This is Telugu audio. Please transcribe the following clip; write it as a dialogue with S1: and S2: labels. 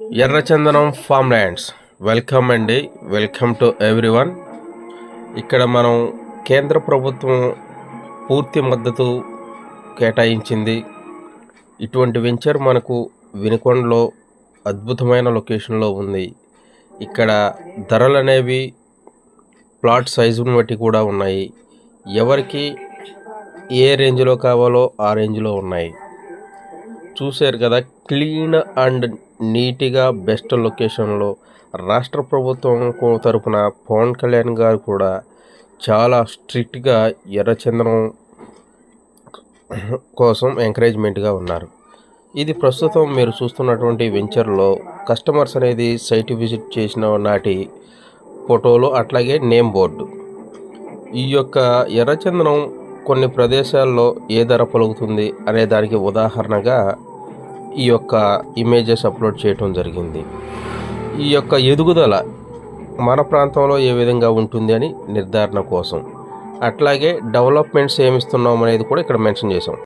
S1: ఎర్రచందనం ఫామ్ ల్యాండ్స్ వెల్కమ్ అండి. Welcome to everyone. ఇక్కడ మనం కేంద్ర ప్రభుత్వం పూర్తి మద్దతు కేటాయించింది. ఇటువంటి వెంచర్ మనకు వినుకొండలో అద్భుతమైన లొకేషన్లో ఉంది. ఇక్కడ ధరలు అనేవి ప్లాట్ సైజుని బట్టి కూడా ఉన్నాయి. ఎవరికి ఏ రేంజ్లో కావాలో ఆ రేంజ్లో ఉన్నాయి. చూశారు కదా క్లీన్ అండ్ నీట్గా బెస్ట్ లొకేషన్లో రాష్ట్ర ప్రభుత్వం తరపున పవన్ కళ్యాణ్ గారు కూడా చాలా స్ట్రిక్ట్గా ఎర్రచందనం కోసం ఎంకరేజ్మెంట్గా ఉన్నారు. ఇది ప్రస్తుతం మీరు చూస్తున్నటువంటి వెంచర్లో కస్టమర్స్ అనేది సైట్ విజిట్ చేసిన నాటి ఫోటోలు అట్లాగే నేమ్ బోర్డు. ఈ యొక్క ఎర్రచందనం కొన్ని ప్రదేశాల్లో ఏ ధర పలుకుతుంది అనే దానికి ఉదాహరణగా ఈ యొక్క ఇమేజెస్ అప్లోడ్ చేయటం జరిగింది. ఈ యొక్క ఎదుగుదల మన ప్రాంతంలో ఏ విధంగా ఉంటుంది అని నిర్ధారణ కోసం. అట్లాగే డెవలప్మెంట్స్ ఏమిస్తున్నాం అనేది కూడా ఇక్కడ మెన్షన్ చేసాం